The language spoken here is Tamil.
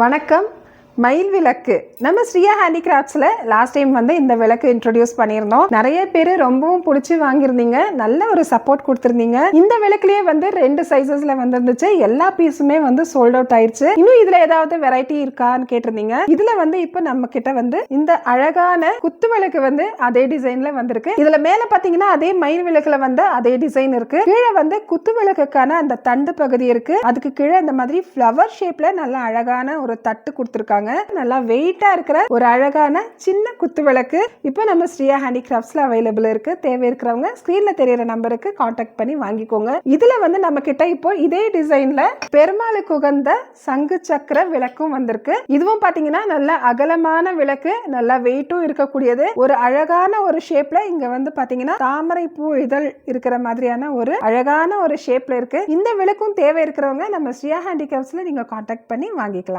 வணக்கம். மயில் விளக்கு. நம்ம ஸ்ரீயா ஹேண்டிகிராஃப்ட்ஸில் லாஸ்ட் டைம் வந்து இந்த விளக்கு இன்ட்ரடியூஸ் பண்ணியிருந்தோம். நிறைய பேர் ரொம்பவும் பிடிச்சி வாங்கியிருந்தீங்க. நல்ல ஒரு சப்போர்ட் கொடுத்துருந்தீங்க. இந்த விளக்குலேயே வந்து ரெண்டு சைஸஸில் வந்துருந்துச்சு. எல்லா பீஸுமே வந்து சோல்ட் அவுட் ஆயிடுச்சு இன்னும் இதில் ஏதாவது வெரைட்டி இருக்கான்னு கேட்டிருந்தீங்க. இதில் வந்து இப்போ நம்ம கிட்ட வந்து இந்த அழகான குத்து விளக்கு வந்து அதே டிசைனில் வந்திருக்கு. இதில் மேலே பார்த்தீங்கன்னா அதே மயில் விளக்குல வந்து அதே டிசைன் இருக்கு. கீழே வந்து குத்து விளக்குக்கான அந்த தண்டு பகுதி இருக்கு. அதுக்கு கீழே இந்த மாதிரி ஃப்ளவர் ஷேப்பில் நல்ல அழகான ஒரு தட்டு கொடுத்துருக்காங்க. நல்லா வெயிட்டா இருக்கிற ஒரு அழகான சின்ன குத்து விளக்கு. இப்போ நம்ம ஸ்ரீயா ஹேண்டிகிராஃப்ட்ஸில் அவைலபிள் இருக்கு. தேவை இருக்கிறவங்க ஸ்க்ரீனில் தெரியற நம்பருக்கு காண்டாக்ட் பண்ணி வாங்கிக்கோங்க. இதுல வந்து நம்ம கிட்ட இப்போ இதே டிசைன்ல பெருமாளுக்கு உகந்த சங்கு சக்கர விளக்கும் வந்திருக்கு. இதுவும் பாத்தீங்கன்னா நல்ல அகலமான விளக்கு நல்லா வெயிட்டும் இருக்கக்கூடியது. ஒரு அழகான ஒரு ஷேப்ல இங்க வந்து பாத்தீங்கன்னா தாமரை பூ இதழ் இருக்கிற மாதிரியான ஒரு அழகான ஒரு ஷேப்ல இருக்கு. இந்த விளக்கும் தேவை இருக்கிறவங்க நம்ம ஸ்ரீயா ஹேண்டிகிராஃப்ட்ஸில் நீங்க காண்டாக்ட் பண்ணி வாங்கிக்கலாம்.